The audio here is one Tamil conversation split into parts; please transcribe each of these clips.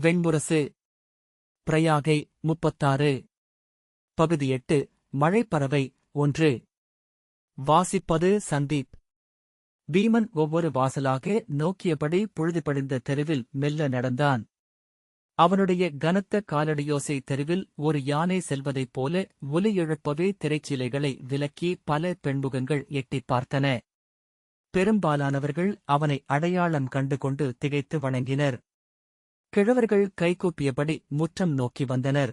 வெண்முரசு பிரயாகை முப்பத்தாறு. பகுதி எட்டு மழைப்பறவை ஒன்று. வாசிப்பது சந்தீப். பீமன் ஒவ்வொரு வாசலாக நோக்கியபடி பொழுதுபடிந்த தெருவில் மெல்ல நடந்தான். அவனுடைய கனத்த காலடியோசை தெருவில் ஒரு யானை செல்வதைப் போல ஒலி எழுப்பவே திரைச்சீலைகளை விலக்கி பல பெண்முகங்கள் எட்டிப் பார்த்தன. பெரும்பாலானவர்கள் அவனை அடையாளம் கண்டு கொண்டு திகைத்து வணங்கினர். கிழவர்கள் கைகூப்பியபடி முற்றம் நோக்கி வந்தனர்.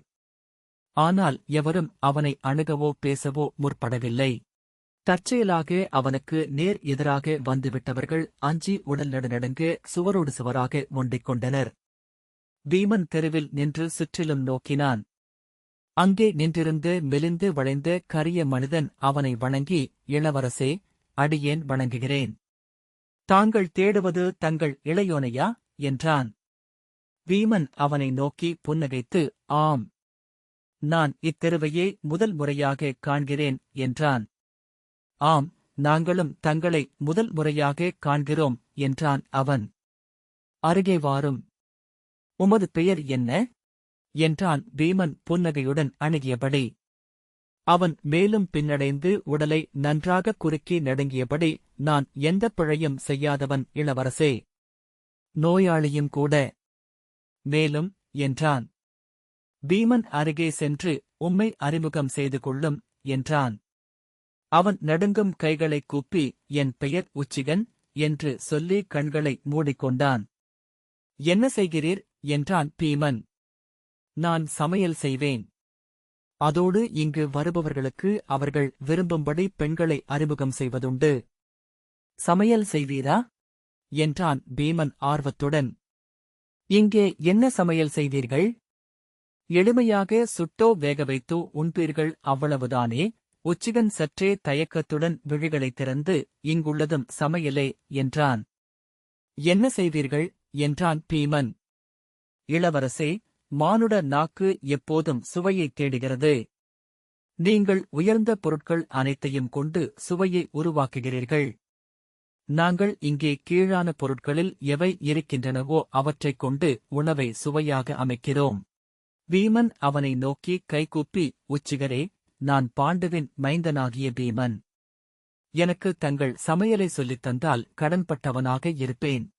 ஆனால் எவரும் அவனை அணுகவோ பேசவோ முற்படவில்லை. தற்செயலாக அவனுக்கு நேர் எதிராக வந்துவிட்டவர்கள் அஞ்சி உடல் நடுநடுங்கு சுவரோடு சுவராக ஒண்டிக் கொண்டனர். வீமன் தெருவில் நின்று சுற்றிலும் நோக்கினான். அங்கே நின்றிருந்து மெலிந்து வளைந்த கரிய மனிதன் அவனை வணங்கி இளவரசே அடியேன் வணங்குகிறேன். தாங்கள் தேடுவது தங்கள் இளையோனையா? என்றான். வீமன் அவனை நோக்கி புன்னகைத்து ஆம். நான் இத்தெருவையே முதல் முறையாக காண்கிறேன் என்றான். ஆம் நாங்களும் தங்களை முதல் முறையாக காண்கிறோம் என்றான் அவன். அருகே வாரும். உமது பெயர் என்ன? என்றான் பீமன் புன்னகையுடன் அணுகியபடி. அவன் மேலும் பின்னடைந்து உடலை நன்றாக குறுக்கி நடுங்கியபடி நான் எந்த பிழையும் செய்யாதவன் இளவரசே. நோயாளியும் கூட மேலும் என்றான். பீமன் அருகே சென்று உம்மை அறிமுகம் செய்து கொள்ளும் என்றான். அவன் நடுங்கும் கைகளைக் கூப்பி என் பெயர் உச்சிகன் என்று சொல்லி கண்களை மூடிக்கொண்டான். என்ன செய்கிறீர்? என்றான் பீமன். நான் சமையல் செய்வேன். அதோடு இங்கு வருபவர்களுக்கு அவர்கள் விரும்பும்படி பெண்களை அறிமுகம் செய்வதுண்டு. சமையல் செய்வீரா? என்றான் பீமன் ஆர்வத்துடன். இங்கே என்ன சமையல் செய்தீர்கள்? எளிமையாக சுட்டோ வேக வைத்தோ உண்பீர்கள் அவ்வளவுதானே. உச்சிகன் சற்றே தயக்கத்துடன் விழிகளைத் திறந்து இங்குள்ளதும் சமையலே என்றான். என்ன செய்வீர்கள் என்றான் பீமன். இளவரசே மானுட நாக்கு எப்போதும் சுவையைத் தேடுகிறது. நீங்கள் உயர்ந்த பொருட்கள் அனைத்தையும் கொண்டு சுவையை உருவாக்குகிறீர்கள். நாங்கள் இங்கே கீழான பொருட்களில் எவை இருக்கின்றனவோ அவற்றைக் கொண்டு உணவை சுவையாக அமைக்கிறோம். பீமன் அவனை நோக்கி கைகூப்பி உச்சிகரே நான் பாண்டுவின் மைந்தனாகிய பீமன். எனக்கு தங்கள் சமையலை சொல்லித் தந்தால் கடன்பட்டவனாக இருப்பேன்.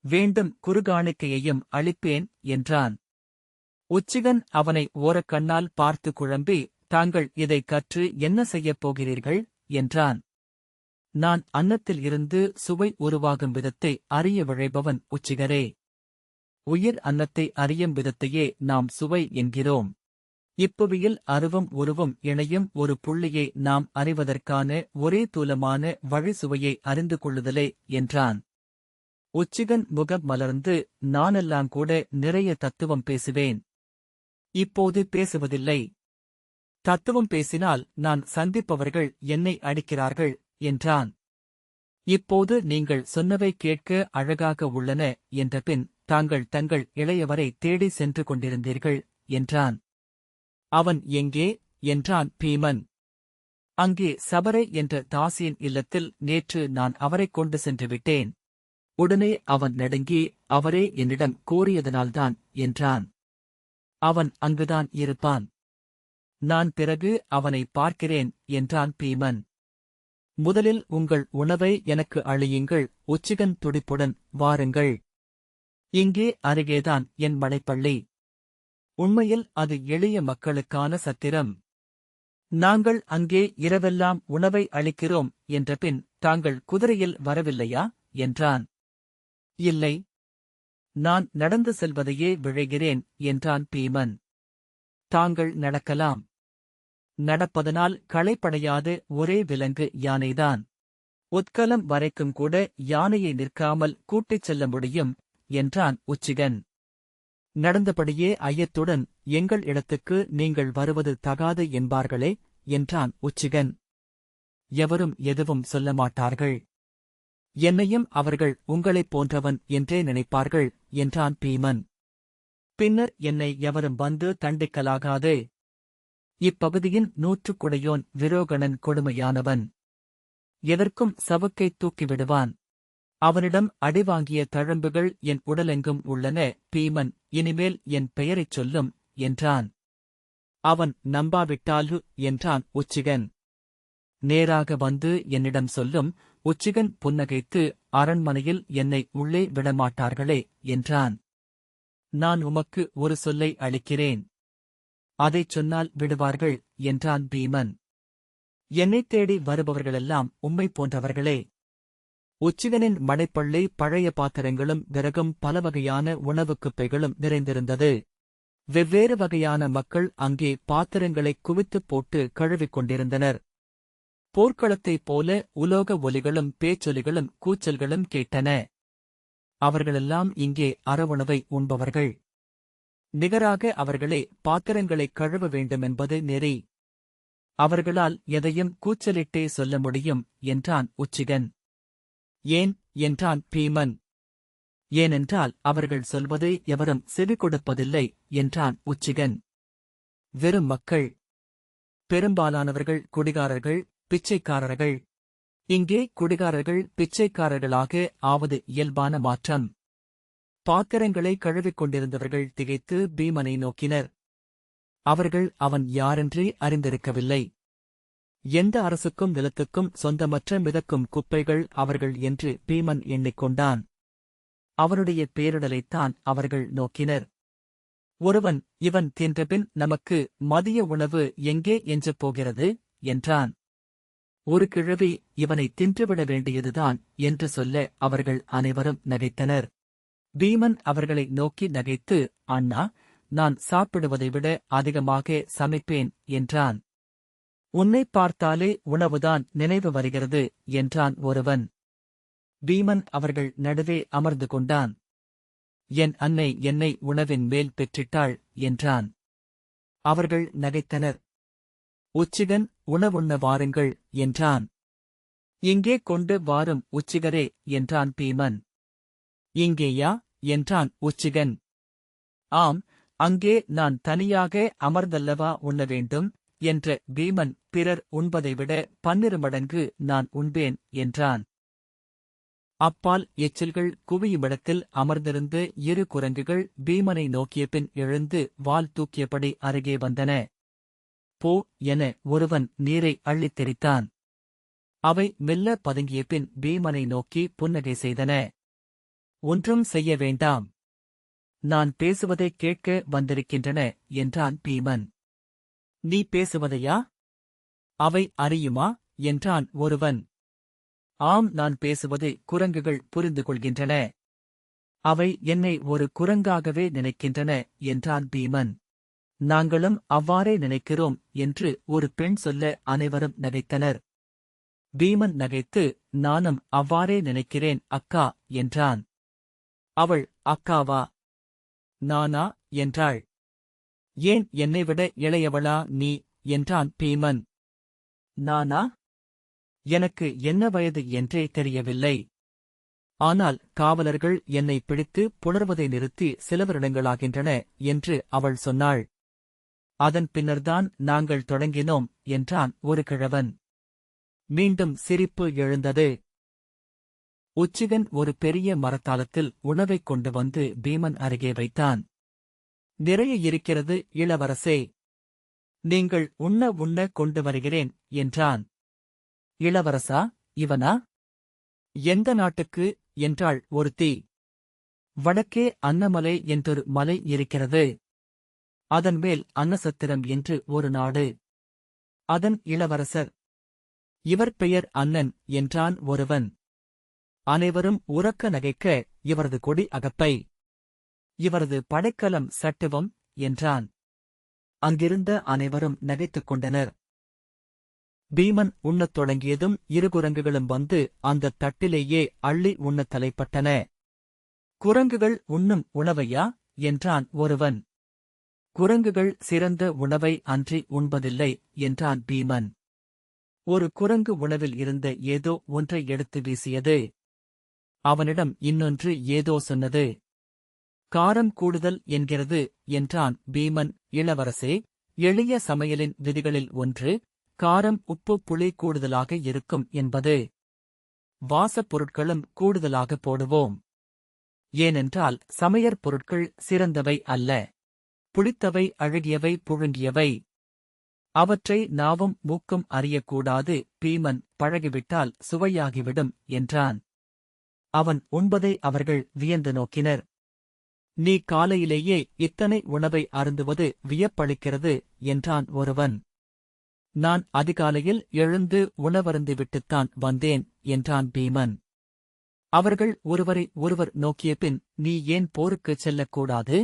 வேண்டும் குறுகாணிக்கையையும் அளிப்பேன் என்றான். உச்சிகன் அவனை ஓரக்கண்ணால் பார்த்து குழம்பி தாங்கள் இதைக் கற்று என்ன செய்யப் போகிறீர்கள்? என்றான். நான் அன்னத்தில் இருந்து சுவை உருவாகும் விதத்தை அறிய விழைபவன் உச்சிகரே. உயிர் அன்னத்தை அறியும் விதத்தையே நாம் சுவை என்கிறோம். இப்புவியில் அருவும் உருவும் இணையும் ஒரு புள்ளியை நாம் அறிவதற்கான ஒரே தூலமான வழி சுவையை அறிந்து கொள்ளுதலே என்றான். உச்சிகன் முகம் மலர்ந்து நானெல்லாம் கூட நிறைய தத்துவம் பேசுவேன். இப்போது பேசுவதில்லை. தத்துவம் பேசினால் நான் சந்திப்பவர்கள் என்னை அடிக்கிறார்கள். என்றான். இப்போது நீங்கள் சொன்னவை கேட்க அழகாக உள்ளன என்ற பின் தாங்கள் தங்கள் இளையவரை தேடி சென்று கொண்டிருந்தீர்கள் என்றான். அவன் எங்கே? என்றான் பீமன். அங்கே சபரை என்ற தாசியின் இல்லத்தில் நேற்று நான் அவரைக் கொண்டு சென்று விட்டேன். உடனே அவன் நடுங்கி அவரே என்னிடம் கூறியதனால்தான் என்றான். அவன் அங்குதான் இருப்பான். நான் பிறகு அவனை பார்க்கிறேன் என்றான் பீமன். முதலில் உங்கள் உணவை எனக்கு அழியுங்கள் உச்சிகன் துடிப்புடன் வாருங்கள். இங்கே அருகேதான் என் மலைப்பள்ளி. உண்மையில் அது எளிய மக்களுக்கான சத்திரம். நாங்கள் அங்கே இரவெல்லாம் உணவை அளிக்கிறோம் என்றபின் தாங்கள் குதிரையில் வரவில்லையா? என்றான். இல்லை. நான் நடந்து செல்வதையே விழைகிறேன் என்றான் பீமன். தாங்கள் நடக்கலாம். நடப்பதனால் களைப்படையாது ஒரே விலங்கு யானைதான். உத்கலம் வரைக்கும் கூட யானையை நிற்காமல் கூட்டிச் செல்ல முடியும் என்றான் உச்சிகன். நடந்தபடியே ஐயத்துடன் எங்கள் இடத்துக்கு நீங்கள் வருவது தகாது என்பார்களே என்றான் உச்சிகன். எவரும் எதுவும் சொல்ல மாட்டார்கள். என்னையும் அவர்கள் உங்களைப் போன்றவன் என்றே நினைப்பார்கள் என்றான் பீமன். பின்னர் என்னை எவரும் வந்து தண்டிக்கலாகாது இப்பகுதியின் நூற்றுக்குடையோன் விரோகணன் கொடுமையானவன். எதற்கும் சவுக்கைத் தூக்கிவிடுவான். அவனிடம் அடிவாங்கிய தழம்புகள் என் உடலெங்கும் உள்ளன பீமன் இனிமேல் என் பெயரைச் சொல்லும் என்றான். அவன் நம்பாவிட்டாலு என்றான் உச்சிகன். நேராக வந்து என்னிடம் சொல்லும் உச்சிகன் புன்னகைத்து அரண்மனையில் என்னை உள்ளே விடமாட்டார்களே என்றான். நான் உமக்கு ஒரு சொல்லை அளிக்கிறேன். அதைச் சொன்னால் விடுவார்கள் என்றான் பீமன். என்னைத் தேடி வருபவர்களெல்லாம் உம்மை போன்றவர்களே. உச்சிகனின் மடைப்பள்ளி பழைய பாத்திரங்களும் விறகும் பல வகையான உணவுக் குப்பைகளும் நிறைந்திருந்தது. வெவ்வேறு வகையான மக்கள் அங்கே பாத்திரங்களைக் குவித்துப் போட்டு கழுவிக் கொண்டிருந்தனர். போர்க்களத்தைப் போல உலோக ஒலிகளும் பேச்சொலிகளும் கூச்சல்களும் கேட்டன. அவர்களெல்லாம் இங்கே அறவுணவை உண்பவர்கள். நிகராக அவர்களே பாத்திரங்களைக் கழுவ வேண்டுமென்பது நெறி. அவர்களால் எதையும் கூச்சலிட்டே சொல்ல முடியும் என்றான் உச்சிகன். ஏன்? என்றான் பீமன். ஏனென்றால் அவர்கள் சொல்வதை எவரும் செவி கொடுப்பதில்லை என்றான் உச்சிகன். வெறும் மக்கள். பெரும்பாலானவர்கள் குடிகாரர்கள் பிச்சைக்காரர்கள். இங்கே குடிகாரர்கள் பிச்சைக்காரர்களாக ஆவது இயல்பான மாற்றம். பாத்திரங்களை கழுவிக் கொண்டிருந்தவர்கள் திகைத்து பீமனை நோக்கினர். அவர்கள் அவன் யாரென்றே அறிந்திருக்கவில்லை. எந்த அரசுக்கும் நிலத்துக்கும் சொந்தமற்ற மிதக்கும் குப்பைகள் அவர்கள் என்று பீமன் எண்ணிக்கொண்டான். அவனுடைய பேரிடலைத்தான் அவர்கள் நோக்கினர். ஒருவன் இவன் தின்றபின் நமக்கு மதிய உணவு எங்கே என்று போகிறது? என்றான். ஒரு கிழவி இவனை தின்றுவிட வேண்டியதுதான் என்று சொல்ல அவர்கள் அனைவரும் நகைத்தனர். பீமன் அவர்களை நோக்கி நகைத்து அண்ணா நான் சாப்பிடுவதை விட அதிகமாக சமைப்பேன் என்றான். உன்னை பார்த்தாலே உணவுதான் நினைவு வருகிறது என்றான் ஒருவன். பீமன் அவர்கள் நடுவே அமர்ந்து கொண்டான். என் அன்னை என்னை உணவின் மேல் பெற்றிட்டாள் என்றான். அவர்கள் நகைத்தனர். உச்சிகன் உணவுண்ண வாருங்கள் என்றான். இங்கே கொண்டு வாரும் உச்சிகரே என்றான் பீமன். இங்கேயா? என்றான் உச்சிகன். ஆம் அங்கே நான் தனியாக அமர்ந்தல்லவா உண்ண வேண்டும் என்ற பீமன் பிறர் உண்பதை விட பன்னிரு மடங்கு நான் உண்பேன் என்றான். அப்பால் எச்சில்கள் குவியுமிடத்தில் அமர்ந்திருந்து இரு குரங்குகள் பீமனை நோக்கிய பின் எழுந்து வால் தூக்கியபடி அருகே வந்தன. போ என ஒருவன் நீரை அள்ளித் தெரித்தான் அவை மெல்ல பதுங்கிய பின் பீமனை நோக்கி புன்னகை செய்தன. ஒன்றும் செய்ய வேண்டாம். நான் பேசுவதைக் கேட்க வந்திருக்கின்றன என்றான் பீமன். நீ பேசுவதையா? அவை அறியுமா? என்றான் ஒருவன். ஆம் நான் பேசுவதை குரங்குகள் புரிந்து கொள்கின்றன. அவை என்னை ஒரு குரங்காகவே நினைக்கின்றன என்றான் பீமன். நாங்களும் அவ்வாறே நினைக்கிறோம் என்று ஒரு பெண் சொல்ல அனைவரும் நகைத்தனர். பீமன் நகைத்து நானும் அவ்வாறே நினைக்கிறேன் அக்கா என்றான். அவள் அக்காவா? நானா? என்றாள். ஏன் என்னைவிட இளையவளா நீ? என்றான் பீமன். நானா? எனக்கு என்ன வயது என்றே தெரியவில்லை. ஆனால் காவலர்கள் என்னை பிடித்து புணர்வதை நிறுத்தி சில வருடங்களாகின்றன என்று அவள் சொன்னாள். அதன் பின்னர்தான் நாங்கள் தொடங்கினோம் என்றான் ஒரு கிழவன். மீண்டும் சிரிப்பு எழுந்தது. உச்சிகன் ஒரு பெரிய மரத்தாளத்தில் உணவைக் கொண்டு வந்து பீமன் அருகே வைத்தான். நிறைய இருக்கிறது இளவரசே. நீங்கள் உண்ண உண்ண கொண்டு வருகிறேன் என்றான். இளவரசா இவனா? எந்த நாட்டுக்கு? என்றாள் ஒருத்தி. வடக்கே அன்னமலை என்றொரு மலை இருக்கிறது. அதன் மேல் அன்னசத்திரம் என்று ஒரு நாடு. அதன் இளவரசர். இவர் பெயர் அண்ணன் என்றான் ஒருவன். அனைவரும் உறக்க நகைக்க இவரது கொடி அகப்பை. இவரது படைக்கலம் சட்டுவம் என்றான். அங்கிருந்த அனைவரும் நகைத்துக் கொண்டனர். பீமன் உண்ணத் தொடங்கியதும் இரு குரங்குகளும் வந்து அந்தத் தட்டிலேயே அள்ளி உண்ணத் தலைப்பட்டன. குரங்குகள் உண்ணும் உணவையா? என்றான் ஒருவன். குரங்குகள் சிறந்த உணவை அன்றி உண்பதில்லை என்றான் பீமன். ஒரு குரங்கு உணவில் இருந்த ஏதோ ஒன்றை எடுத்து வீசியது. அவனிடம் இன்னொன்று ஏதோ சொன்னது. காரம் கூடுதல் என்கிறது என்றான் பீமன் இளவரசே. எளிய சமையலின் விதிகளில் ஒன்று காரம் உப்பு புளி கூடுதலாக இருக்கும் என்பது. வாசப் பொருட்களும் கூடுதலாக போடுவோம். ஏனென்றால் சமையற் பொருட்கள் சிறந்தவை அல்ல. புளித்தவை அழகியவை புழுங்கியவை. அவற்றை நாவும் மூக்கும் அறியக்கூடாது பீமன் பழகிவிட்டால் சுவையாகிவிடும் என்றான். அவன் உண்பதை அவர்கள் வியந்து நோக்கினர். நீ காலையிலேயே இத்தனை உணவை அருந்துவது வியப்பளிக்கிறது என்றான் ஒருவன். நான் அதிகாலையில் எழுந்து உணவருந்துவிட்டுத்தான் வந்தேன் என்றான் பீமன். அவர்கள் ஒருவரை ஒருவர் நோக்கிய பின் நீ ஏன் போருக்குச் செல்லக்கூடாது?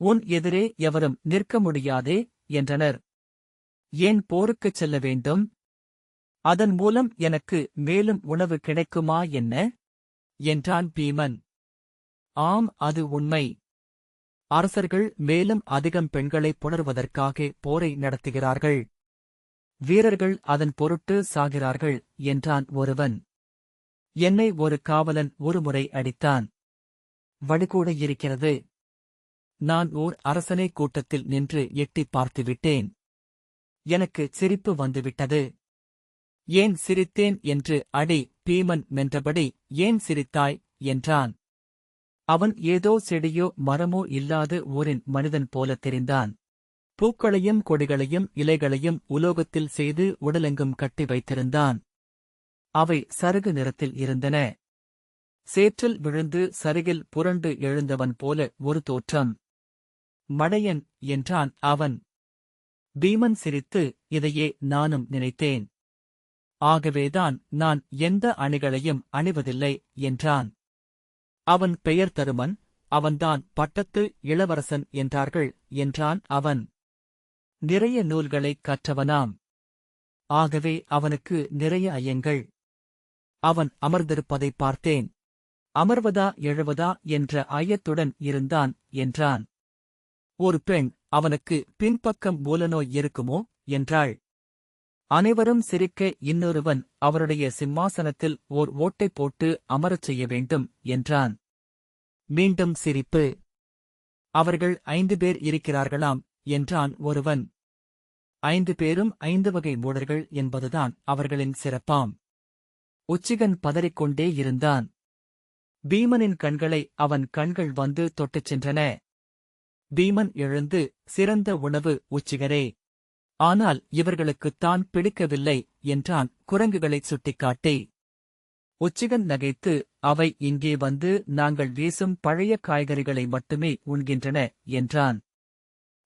உன் எதிரே எவரும் நிற்க முடியாதே என்றனர். ஏன் போருக்குச் செல்ல வேண்டும்? அதன் மூலம் எனக்கு மேலும் உணவு கிடைக்குமா என்ன? என்றான் பீமன். ஆம் அது உண்மை. அரசர்கள் மேலும் அதிகம் பெண்களை புணர்வதற்காக போரை நடத்துகிறார்கள். வீரர்கள் அதன் பொருட்டு சாகிறார்கள் என்றான் ஒருவன். என்னை ஒரு காவலன் ஒருமுறை அடித்தான். வடுகூட இருக்கிறது. நான் ஓர் அரசனை கூட்டத்தில் நின்று எட்டிப் பார்த்துவிட்டேன். எனக்கு சிரிப்பு வந்துவிட்டது. ஏன் சிரித்தேன் என்று அடி பீமன் மென்றபடி ஏன் சிரித்தாய்? என்றான். அவன் ஏதோ செடியோ மரமோ இல்லாத ஊரின் மனிதன் போல தெரிந்தான். பூக்களையும் கொடிகளையும் இலைகளையும் உலோகத்தில் செய்து உடலெங்கும் கட்டி வைத்திருந்தான். அவை சருகு நிறத்தில் இருந்தன. சேற்றில் விழுந்து சருகில் புரண்டு எழுந்தவன் போல ஒரு தோற்றம். மடையன் என்றான் அவன். பீமன் சிரித்து இதையே நானும் நினைத்தேன். ஆகவேதான் நான் எந்த அணிகளையும் அணிவதில்லை என்றான். அவன் பெயர் தருமன் அவன்தான் பட்டத்து இளவரசன் என்றார்கள் என்றான் அவன். நிறைய நூல்களைக் கற்றவனாம். ஆகவே அவனுக்கு நிறைய ஐயங்கள். அவன் அமர்ந்திருப்பதை பார்த்தேன். அமர்வதா எழுவதா என்ற ஐயத்துடன் இருந்தான் என்றான். ஒரு பெண் அவனுக்கு பின்பக்கம் மூலநோய் இருக்குமோ? என்றாள். அனைவரும் சிரிக்க இன்னொருவன் அவருடைய சிம்மாசனத்தில் ஓர் ஓட்டை போட்டு அமரச் செய்ய வேண்டும் என்றான். மீண்டும் சிரிப்பு. அவர்கள் ஐந்து பேர் இருக்கிறார்களாம் என்றான் ஒருவன். ஐந்து பேரும் ஐந்து வகை மூடர்கள் என்பதுதான் அவர்களின் சிறப்பாம். உச்சிகன் பதறிக்கொண்டே இருந்தான். பீமனின் கண்களை அவன் கண்கள் வந்து தொட்டுச் சென்றன. பீமன் எழுந்து சிறந்த உணவு உச்சிகரே! ஆனால் இவர்களுக்குத்தான் பிடிக்கவில்லை என்றான் குரங்குகளைச் சுட்டிக்காட்டி. உச்சிகன் நகைத்து அவை இங்கே வந்து நாங்கள் வீசும் பழைய காய்கறிகளை மட்டுமே உண்கின்றன என்றான்.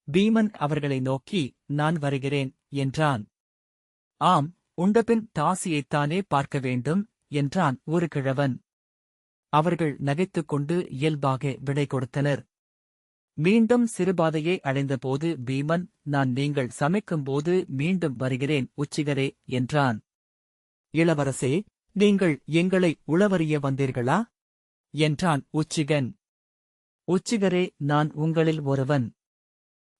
பீமன் அவர்களை நோக்கி நான் வருகிறேன் என்றான். ஆம் உண்டபின் தாசியைத்தானே பார்க்க வேண்டும் என்றான் ஒரு கிழவன். அவர்கள் நகைத்துக் கொண்டு இயல்பாக விடை கொடுத்தனர். மீண்டும் சிறுபாதையை அடைந்தபோது பீமன் நான் நீங்கள் சமைக்கும்போது மீண்டும் வருகிறேன் உச்சிகரே என்றான். இளவரசே நீங்கள் எங்களை உளவறிய வந்தீர்களா? என்றான் உச்சிகன். உச்சிகரே நான் உங்களில் ஒருவன்.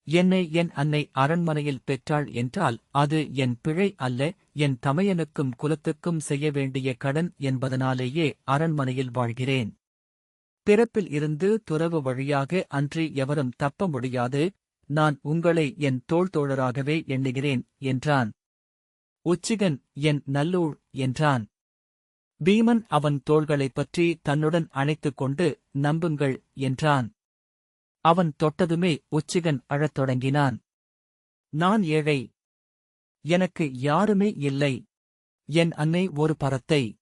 என்னை என் அன்னை அரண்மனையில் பெற்றாள் என்றால் அது என் பிழை அல்ல என் தமையனுக்கும் குலத்துக்கும் செய்ய வேண்டிய கடன் என்பதனாலேயே அரண்மனையில் வாழ்கிறேன். பிறப்பில் இருந்து துறவு வழியாக அன்றி எவரும் தப்ப முடியாது நான் உங்களை என் தோள் தோழராகவே எண்ணுகிறேன் என்றான். உச்சிகன் என் நல்லூழ் என்றான். பீமன் அவன் தோள்களைப் பற்றி தன்னுடன் அணைத்துக் கொண்டு நம்புங்கள் என்றான். அவன் தொட்டதுமே உச்சிகன் அழத் தொடங்கினான். நான் ஏழை. எனக்கு யாருமே இல்லை. என் அன்னை ஒரு பரத்தை.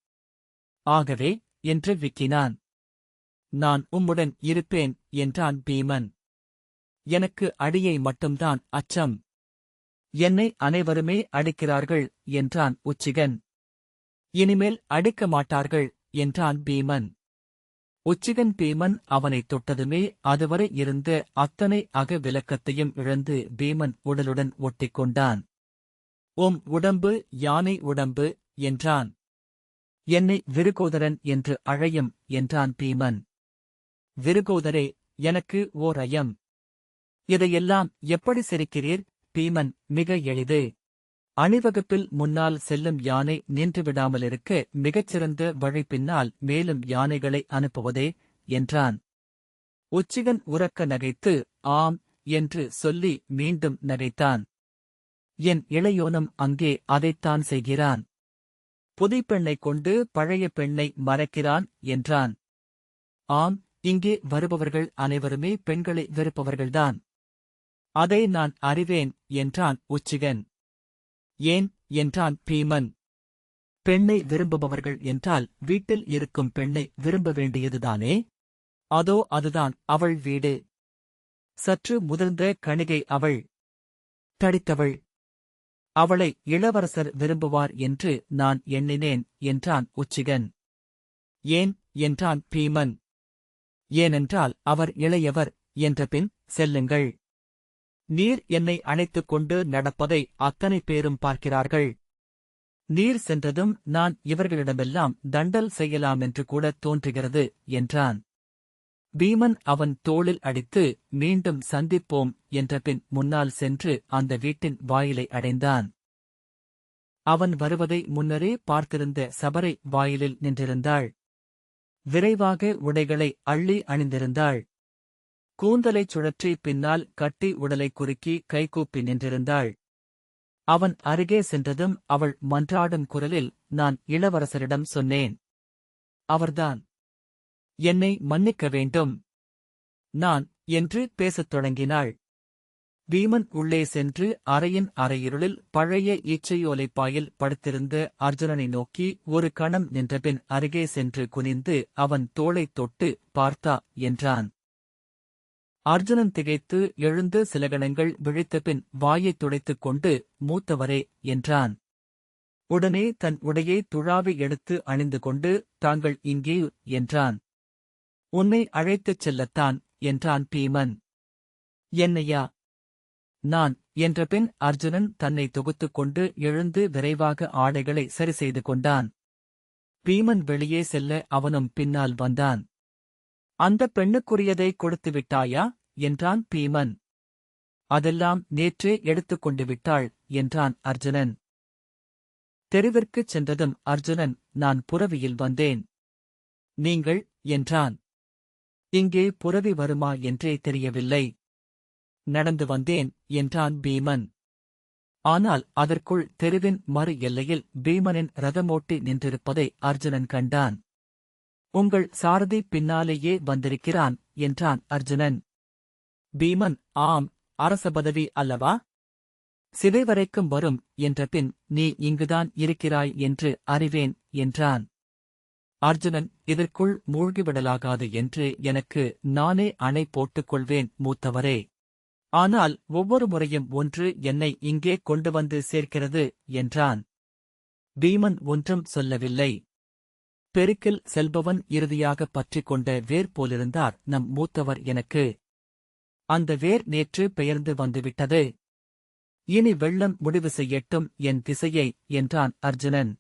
ஆகவே என்று விக்கினான். நான் உம்முடன் இருப்பேன் என்றான் பீமன். எனக்கு அடியை மட்டும்தான் அச்சம். என்னை அனைவருமே அடிக்கிறார்கள் என்றான் உச்சிகன். இனிமேல் அடிக்க மாட்டார்கள் என்றான் பீமன். உச்சிகன் பீமன் அவனைத் தொட்டதுமே அதுவரை இருந்த அத்தனை அக விளக்கத்தையும் இழந்து பீமன் உடலுடன் ஒட்டிக்கொண்டான். உம் உடம்பு யானை உடம்பு என்றான். என்னை விருகோதரன் என்று அழையும் என்றான் பீமன். விருகோதரே எனக்கு ஓர் ஐயம். இதையெல்லாம் எப்படி சிரிக்கிறீர்? பீமன் மிக எளிது. அணிவகுப்பில் முன்னால் செல்லும் யானை நின்று விடாமலிருக்க மிகச்சிறந்த வழி பின்னால் மேலும் யானைகளை அனுப்புவதே என்றான். உச்சிகன் உறக்க நகைத்து ஆம் என்று சொல்லி மீண்டும் நகைத்தான். என் இளையோனும் அங்கே அதைத்தான் செய்கிறான். புதைப்பெண்ணைக் கொண்டு பழைய பெண்ணை மறைக்கிறான் என்றான். ஆம் இங்கே வருபவர்கள் அனைவருமே பெண்களை வெறுப்பவர்கள்தான். அதை நான் அறிவேன் என்றான் உச்சிகன். ஏன் என்றான் பீமன். பெண்ணை விரும்புபவர்கள் என்றால் வீட்டில் இருக்கும் பெண்ணை விரும்ப வேண்டியதுதானே? அதோ அதுதான் அவள் வீடு. சற்று முதிர்ந்த கணிகை அவள். தடித்தவள். அவளை இளவரசர் விரும்புவார் என்று நான் எண்ணினேன் என்றான் உச்சிகன். ஏன் என்றான் பீமன். ஏனென்றால் அவர் இளையவர் என்றபின் செல்லுங்கள். நீர் என்னை அணைத்துக் கொண்டு நடப்பதை அத்தனை பேரும் பார்க்கிறார்கள். நீர் சென்றதும் நான் இவர்களிடமெல்லாம் தண்டல் செய்யலாம் என்று கூட தோன்றுகிறது என்றான். பீமன் அவன் தோளில் அடித்து மீண்டும் சந்திப்போம் என்றபின் முன்னால் சென்று அந்த வீட்டின் வாயிலை அடைந்தான். அவன் வருவதை முன்னரே பார்த்திருந்த சபரை வாயிலில் நின்றிருந்தாள். விரைவாக உடைகளை அள்ளி அணிந்திருந்தாள். கூந்தலைச் சுழற்றி பின்னால் கட்டி உடலை குறுக்கி கைகூப்பி நின்றிருந்தாள். அவன் அருகே சென்றதும் அவள் மன்றாடும் குரலில் நான் இளவரசரிடம் சொன்னேன். அவர்தான். என்னை மன்னிக்க வேண்டும். நான் என்று பேசத் தொடங்கினாள். பீமன் உள்ளே சென்று அறையின் அறையிருளில் பழைய ஈச்சையோலைப்பாயில் படுத்திருந்த அர்ஜுனனை நோக்கி ஒரு கணம் நின்றபின் அருகே சென்று குனிந்து அவன் தோளைத் தொட்டு பார்த்தா என்றான். அர்ஜுனன் திகைத்து எழுந்து சில கணங்கள் விழித்தபின் வாயைத் துடைத்துக் கொண்டு மூத்தவரே என்றான். உடனே தன் உடையை துழாவி எடுத்து அணிந்து கொண்டு தாங்கள் இங்கே என்றான். உன்னை அழைத்துச் செல்லத்தான் என்றான் பீமன். என்னையா? நான் என்ற பின் அர்ஜுனன் தன்னை தொகுத்துக் கொண்டு எழுந்து விரைவாக ஆடைகளை சரி செய்து கொண்டான். பீமன் வெளியே செல்ல அவனும் பின்னால் வந்தான். அந்த பெண்ணுக்குரியதை கொடுத்து விட்டாயா? என்றான் பீமன். அதெல்லாம் நேற்றே எடுத்துக் கொண்டு விட்டாள் என்றான் அர்ஜுனன். தெருவிற்குச் சென்றதும் அர்ஜுனன் நான் புறவியில் வந்தேன். நீங்கள் என்றான். இங்கே புறவி வருமா என்றே தெரியவில்லை. நடந்து வந்தேன் என்றான் பீமன். ஆனால் அதற்குள் தெருவின் மறு எல்லையில் பீமனின் ரதமோட்டி நின்றிருப்பதை அர்ஜுனன் கண்டான். உங்கள் சாரதி பின்னாலேயே வந்திருக்கிறான் என்றான் அர்ஜுனன். பீமன் ஆம் அரச பதவி அல்லவா? சிதை வரைக்கும் வரும் என்றபின் நீ இங்குதான் இருக்கிறாய் என்று அறிவேன் என்றான். அர்ஜுனன் இதற்குள் மூழ்கிவிடலாகாது என்று எனக்கு நானே அணை போட்டுக் கொள்வேன் மூத்தவரே. ஆனால் ஒவ்வொரு முறையும் ஒன்று என்னை இங்கே கொண்டு வந்து சேர்க்கிறது என்றான். பீமன் ஒன்றும் சொல்லவில்லை. பெருக்கில் செல்பவன் இறுதியாக பற்றிக் கொண்ட வேர் போலிருந்தார் நம் மூத்தவர் எனக்கு. அந்த வேர் நேற்று பெயர்ந்து வந்துவிட்டது. இனி வெள்ளம் முடிவு செய்யட்டும் என் திசையை என்றான் அர்ஜுனன்.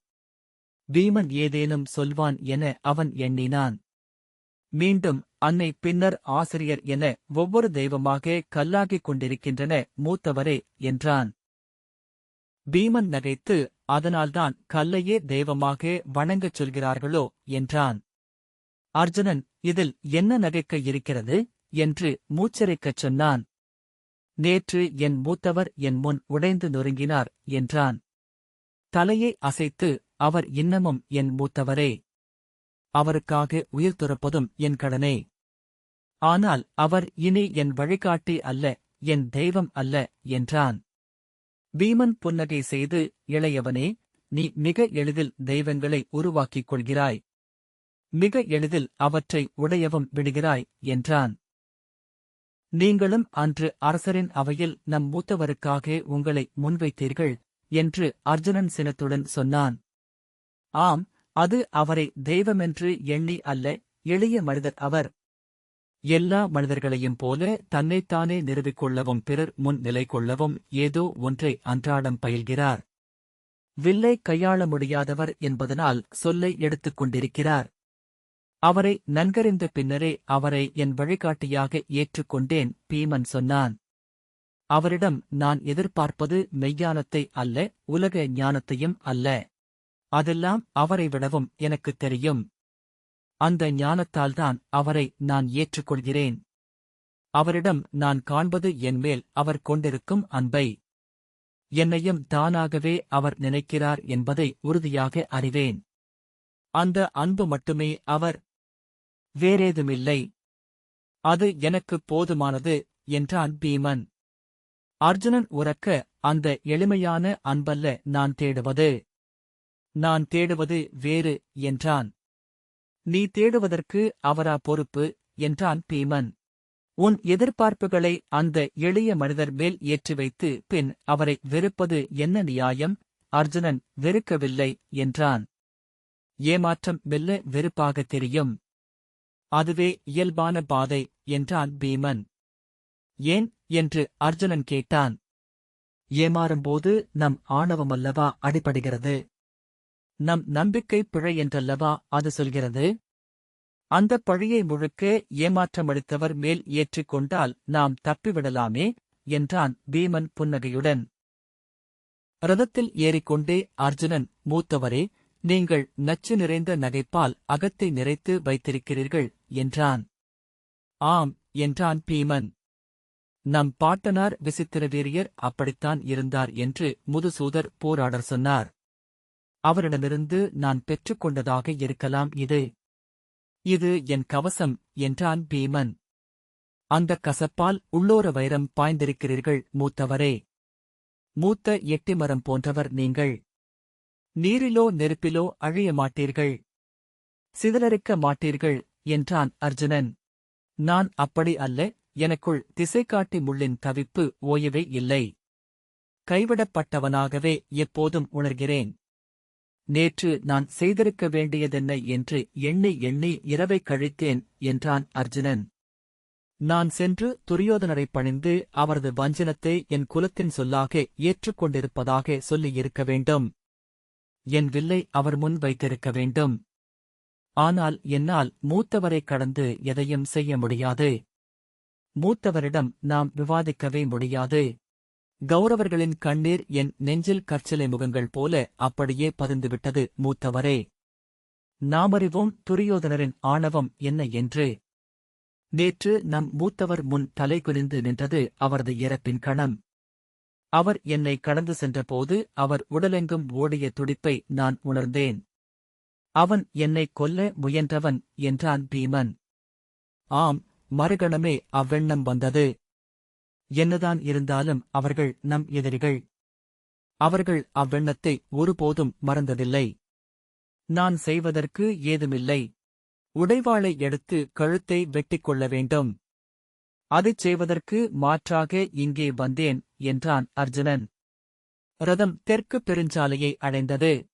பீமன் ஏதேனும் சொல்வான் என அவன் எண்ணினான். மீண்டும் அன்னை பின்னர் ஆசிரியர் என ஒவ்வொரு தெய்வமாக கல்லாகிக் கொண்டிருக்கின்றன மூத்தவரே என்றான். பீமன் நகைத்து அதனால்தான் கல்லையே தெய்வமாக வணங்கச் சொல்கிறார்களோ? என்றான். அர்ஜுனன் இதில் என்ன நகைக்க இருக்கிறது? என்று மூச்சரிக்கச் சொன்னான். நேற்று என் மூத்தவர் என் முன் உடைந்து நொறுங்கினார் என்றான். தலையை அசைத்து அவர் இன்னமும் என் மூத்தவரே. அவருக்காக உயிர் துறப்பதும் என் கடனே. ஆனால் அவர் இனி என் வழிகாட்டி அல்ல என் தெய்வம் அல்ல என்றான். பீமன் புன்னகை செய்து இளையவனே நீ மிக எளிதில் தெய்வங்களை உருவாக்கிக் கொள்கிறாய். மிக எளிதில் அவற்றை உடையவும் விடுகிறாய் என்றான். நீங்களும் அன்று அரசரின் அவையில் நம் மூத்தவருக்காக உங்களை முன்வைத்தீர்கள் என்று அர்ஜுனன் சினத்துடன் சொன்னான். ஆம் அது அவரை தெய்வமென்று எண்ணி அல்ல எளிய மனிதர் அவர். எல்லா மனிதர்களையும் போல தன்னைத்தானே நிறுவிக்கொள்ளவும் பிறர் முன் நிலை கொள்ளவும் ஏதோ ஒன்றை அன்றாடம் பயில்கிறார். வில்லை கையாள முடியாதவர் என்பதனால் சொல்லை எடுத்துக் கொண்டிருக்கிறார். அவரை நன்கறிந்த பின்னரே அவரை என் வழிகாட்டியாக ஏற்றுக்கொண்டேன் பீமன் சொன்னான். அவரிடம் நான் எதிர்பார்ப்பது மெய்ஞானத்தை அல்ல உலக ஞானத்தையும் அல்ல. அதெல்லாம் அவரை விடவும் எனக்குத் தெரியும். அந்த ஞானத்தால்தான் அவரை நான் ஏற்றுக்கொள்கிறேன். அவரிடம் நான் காண்பது என்மேல் அவர் கொண்டிருக்கும் அன்பை. என்னையும் தானாகவே அவர் நினைக்கிறார் என்பதை உறுதியாக அறிவேன். அந்த அன்பு மட்டுமே அவர். வேறேதுமில்லை. அது எனக்கு போதுமானது என்றான் பீமன். அர்ஜுனன் உறக்க அந்த எளிமையான அன்பல்ல நான் தேடுவது. நான் தேடுவது வேறு என்றான். நீ தேடுவதற்கு அவரா பொறுப்பு என்றான் பீமன். உன் எதிர்பார்ப்புகளை அந்த எளிய மனிதர் மேல் ஏற்றி வைத்து பின் அவரை வெறுப்பது என்ன நியாயம்? அர்ஜுனன் வெறுக்கவில்லை என்றான். ஏமாற்றம் மெல்ல வெறுப்பாகத் தெரியும். அதுவே இயல்பான பாதை என்றான் பீமன். ஏன் என்று அர்ஜுனன் கேட்டான். ஏமாறும்போது நம் ஆணவமல்லவா அடிபடுகிறது? நம் நம்பிக்கை பிழை என்றல்லவா அது சொல்கிறது? அந்த பழியை முழுக்க ஏமாற்றமளித்தவர் மேல் ஏற்றிக்கொண்டால் நாம் தப்பிவிடலாமே என்றான் பீமன் புன்னகையுடன். ரதத்தில் ஏறிக்கொண்டே அர்ஜுனன் மூத்தவரே நீங்கள் நச்சு நிறைந்த நகைப்பால் அகத்தை நிறைத்து வைத்திருக்கிறீர்கள் என்றான். ஆம் என்றான் பீமன். நம் பாட்டனார் விசித்திர வீரியர் அப்படித்தான் இருந்தார் என்று முதுசூதர் போராடர் சொன்னார். அவரிடமிருந்து நான் பெற்றுக்கொண்டதாக இருக்கலாம் இது. இது என் கவசம் என்றான் பீமன். அந்த கசப்பால் உள்ளோர வைரம் பாய்ந்திருக்கிறீர்கள் மூத்தவரே. மூத்த எட்டிமரம் போன்றவர் நீங்கள். நீரிலோ நெருப்பிலோ அழிய மாட்டீர்கள். சிதறரிக்க மாட்டீர்கள் என்றான் அர்ஜுனன். நான் அப்படி அல்ல எனக்குள் திசை காட்டி முள்ளின் தவிப்பு ஓயவே இல்லை. கைவிடப்பட்டவனாகவே எப்போதும் உணர்கிறேன். நேற்று நான் செய்திருக்க வேண்டியதென்ன என்று எண்ணி எண்ணி இரவை கழித்தேன் என்றான் அர்ஜுனன். நான் சென்று துரியோதனரை பணிந்து அவரது வஞ்சனத்தை என் குலத்தின் சொல்லாக ஏற்றுக்கொண்டிருப்பதாக சொல்லியிருக்க வேண்டும். என் வில்லை அவர் முன் வைத்திருக்க வேண்டும். ஆனால் என்னால் மூத்தவரைக் கடந்து எதையும் செய்ய முடியாது. மூத்தவரிடம் நாம் விவாதிக்கவே முடியாது. கௌரவர்களின் கண்ணீர் என் நெஞ்சில் கற்சிலை முகங்கள் போல அப்படியே பதிந்துவிட்டது மூத்தவரே. நாமறிவோம் துரியோதனரின் ஆணவம் என்ன என்று. நேற்று நம் மூத்தவர் முன் தலை குனிந்து நின்றது அவரது இறப்பின் கணம். அவர் என்னை கடந்து சென்றபோது அவர் உடலெங்கும் ஓடிய துடிப்பை நான் உணர்ந்தேன். அவன் என்னை கொல்ல முயன்றவன் என்றான் பீமன். ஆம் மறுகணமே அவ்வெண்ணம் வந்தது. என்னதான் இருந்தாலும் அவர்கள் நம் எதிரிகள். அவர்கள் அவ்வெண்ணத்தை ஒருபோதும் மறந்ததில்லை. நான் செய்வதற்கு ஏதுமில்லை. உடைவாளை எடுத்து கழுத்தை வெட்டிக் கொள்ள வேண்டும். அதைச் செய்வதற்கு மாற்றாக இங்கே வந்தேன் என்றான் அர்ஜுனன். ரதம் தெற்கு பெருஞ்சாலையை அடைந்தது.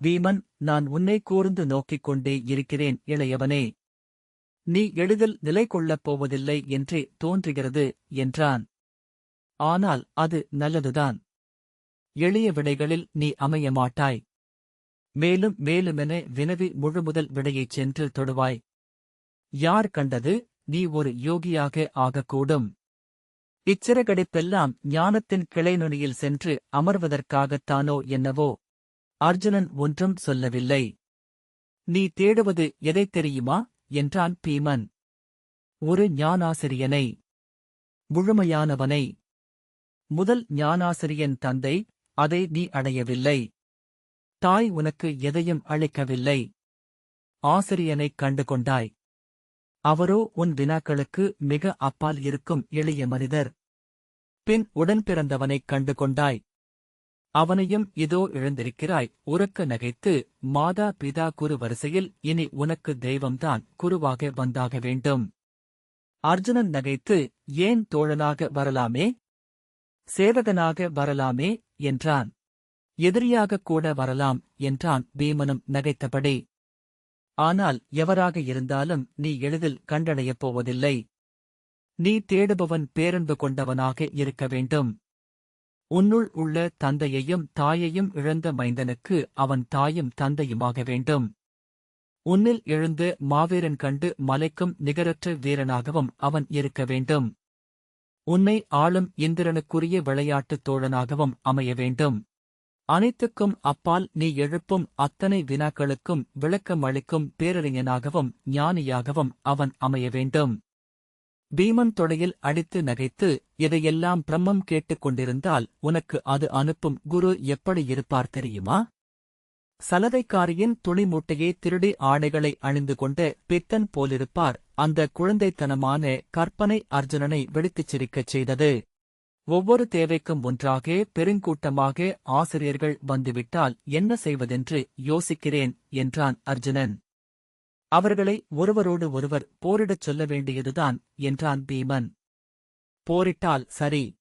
வீமன் நான் உன்னை கூர்ந்து நோக்கிக் கொண்டே இருக்கிறேன் இளையவனே. நீ எளிதில் நிலை கொள்ளப் போவதில்லை என்றே தோன்றுகிறது என்றான். ஆனால் அது நல்லதுதான். எளிய விடைகளில் நீ அமைய மாட்டாய் மேலும் மேலுமென வினவி முழுமுதல் விடையைச் சென்று தொடுவாய். யார் கண்டது நீ ஒரு யோகியாக ஆகக்கூடும். இச்சிறகடிப்பெல்லாம் ஞானத்தின் கிளைநுனியில் சென்று அமர்வதற்காகத்தானோ என்னவோ? அர்ஜுனன் ஒன்றும் சொல்லவில்லை. நீ தேடுவது எதைத் தெரியுமா? என்றான் பீமன். ஒரு ஞானாசிரியனை. முழுமையானவனை. முதல் ஞானாசிரியன் தந்தை அதை நீ அடையவில்லை. தாய் உனக்கு எதையும் அளிக்கவில்லை. ஆசிரியனைக் கண்டு கொண்டாய் அவரோ உன் வினாக்களுக்கு மிக அப்பால் இருக்கும் எளிய மனிதர். பின் உடன் பிறந்தவனைக் கண்டு கொண்டாய் அவனையும் இதோ இழந்திருக்கிறாய் உறக்க நகைத்து மாதா பிதா குரு வரிசையில் இனி உனக்கு தெய்வம்தான் குருவாக வந்தாக வேண்டும். அர்ஜுனன் நகைத்து ஏன் தோழனாக வரலாமே? சேவகனாக வரலாமே? என்றான். எதிரியாகக் கூட வரலாம் என்றான் பீமனும் நகைத்தபடி. ஆனால் எவராக இருந்தாலும் நீ எளிதில் கண்டடையப் போவதில்லை. நீ தேடுபவன் பேரன்பு கொண்டவனாக இருக்க வேண்டும். உன்னுள் உள்ள தந்தையையும் தாயையும் இழந்த மைந்தனுக்கு அவன் தாயும் தந்தையுமாக வேண்டும். உன்னில் எழுந்து மாவீரன் கண்டு மலைக்கும் நிகரற்ற வீரனாகவும் அவன் இருக்க வேண்டும். உன்னை ஆளும் இந்திரனுக்குரிய விளையாட்டுத் தோழனாகவும் அமைய வேண்டும். அனைத்துக்கும் அப்பால் நீ எழுப்பும் அத்தனை வினாக்களுக்கும் விளக்கமளிக்கும் பேரறிஞனாகவும் ஞானியாகவும் அவன் அமைய வேண்டும். பீமன் தொடையில் அடித்து நகைத்து இதையெல்லாம் பிரம்மம் கேட்டுக் கொண்டிருந்தால் உனக்கு அது அனுப்பும் குரு எப்படி இருப்பார் தெரியுமா? சலதைக்காரியின் துணி மூட்டையை திருடி ஆடைகளை அணிந்து கொண்ட பித்தன் போலிருப்பார். அந்த குழந்தைத்தனமான கற்பனை அர்ஜுனனை வெடித்துச் சிரிக்கச் செய்தது. ஒவ்வொரு தேவைக்கும் ஒன்றாக பெருங்கூட்டமாக ஆசிரியர்கள் வந்துவிட்டால் என்ன செய்வதென்று யோசிக்கிறேன் என்றான் அர்ஜுனன். அவர்களை ஒருவரோடு ஒருவர் போரிடச் சொல்ல வேண்டியதுதான் என்றான் பீமன். போரிட்டால் சரி.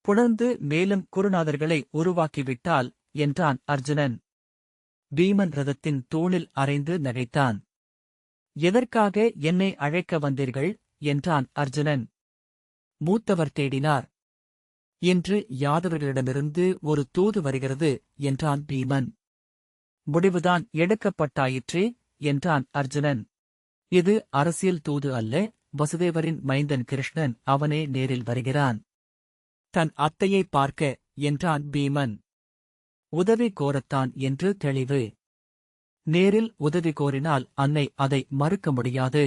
புணர்ந்து மேலும் குருநாதர்களை உருவாக்கிவிட்டால் என்றான் அர்ஜுனன். பீமன் ரதத்தின் தூணில் அறைந்து நகைத்தான். எதற்காக என்னை அழைக்க வந்தீர்கள்? என்றான் அர்ஜுனன். மூத்தவர் தேடினார். இன்று யாதவர்களிடமிருந்து ஒரு தூது வருகிறது என்றான் பீமன். முடிவுதான் எடுக்கப்பட்டாயிற்றே என்றான் அர்ஜுனன். இது அரசியல் தூது அல்ல வசுதேவரின் மைந்தன் கிருஷ்ணன் அவனே நேரில் வருகிறான். தன் அத்தையை பார்க்க என்றான் பீமன். உதவி கோரத்தான் என்று தெளிவு. நேரில் உதவி கோரினால் அன்னை அதை மறுக்க முடியாது.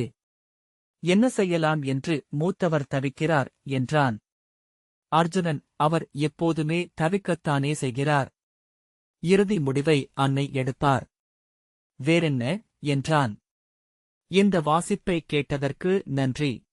என்ன செய்யலாம் என்று மூத்தவர் தவிக்கிறார் என்றான். அர்ஜுனன் அவர் எப்போதுமே தவிக்கத்தானே செய்கிறார். இறுதி முடிவை அன்னை எடுப்பார். வேறென்ன? என்றான். இந்த வாசிப்பை கேட்டதற்கு நன்றி.